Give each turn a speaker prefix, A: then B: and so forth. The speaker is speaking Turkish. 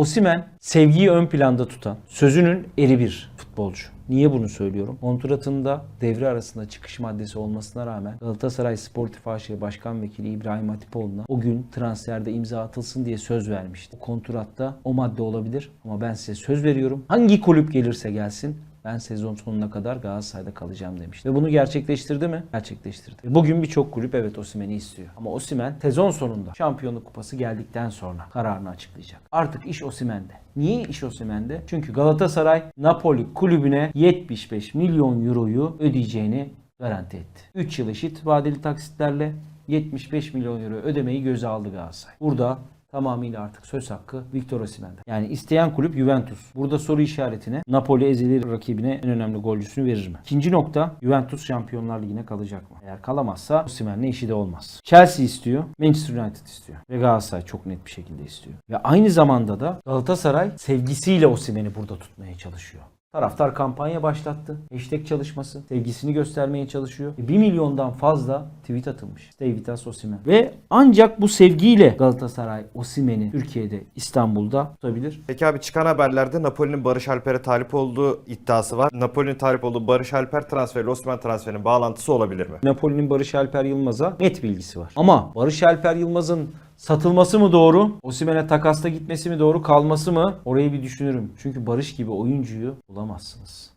A: Osimen sevgiyi ön planda tutan, sözünün eri bir futbolcu. Niye bunu söylüyorum? Kontratında devre arasında çıkış maddesi olmasına rağmen Galatasaray Sportif AŞ Başkan Vekili İbrahim Hatipoğlu'na o gün transferde imza atılsın diye söz vermişti. O kontratta o madde olabilir ama ben size söz veriyorum. Hangi kulüp gelirse gelsin ben sezon sonuna kadar Galatasaray'da kalacağım demişti. Ve bunu gerçekleştirdi mi? Gerçekleştirdi. Bugün birçok kulüp evet Osimhen'i istiyor. Ama Osimhen sezon sonunda şampiyonluk kupası geldikten sonra kararını açıklayacak. Artık iş Osimhen'de. Niye iş Osimhen'de? Çünkü Galatasaray Napoli kulübüne 75 milyon euroyu ödeyeceğini garanti etti. 3 yıl eşit vadeli taksitlerle 75 milyon euro ödemeyi göze aldı Galatasaray. Burada tamamıyla artık söz hakkı Victor Osimhen'de. Yani isteyen kulüp Juventus. Burada soru işaretine Napoli ezeli rakibine en önemli golcüsünü verir mi? İkinci nokta Juventus Şampiyonlar Ligi'ne kalacak mı? Eğer kalamazsa Osimhen'le işi de olmaz. Chelsea istiyor, Manchester United istiyor ve Galatasaray çok net bir şekilde istiyor. Ve aynı zamanda da Galatasaray sevgisiyle Osimhen'i burada tutmaya çalışıyor. Taraftar kampanya başlattı. Hashtag çalışması. Sevgisini göstermeye çalışıyor. 1 milyondan fazla tweet atılmış. Us Osimhen. Ve ancak bu sevgiyle Galatasaray Osimhen'i Türkiye'de, İstanbul'da tutabilir.
B: Peki abi çıkan haberlerde Napoli'nin Barış Alper'e talip olduğu iddiası var. Napoli'nin talip olduğu Barış Alper transferiyle Osman transferinin bağlantısı olabilir mi?
A: Napoli'nin Barış Alper Yılmaz'a net bilgisi var. Ama Barış Alper Yılmaz'ın satılması mı doğru? Osimhen'e takasta gitmesi mi doğru? Kalması mı? Orayı bir düşünürüm. Çünkü Barış gibi oyuncuyu bulamazsınız.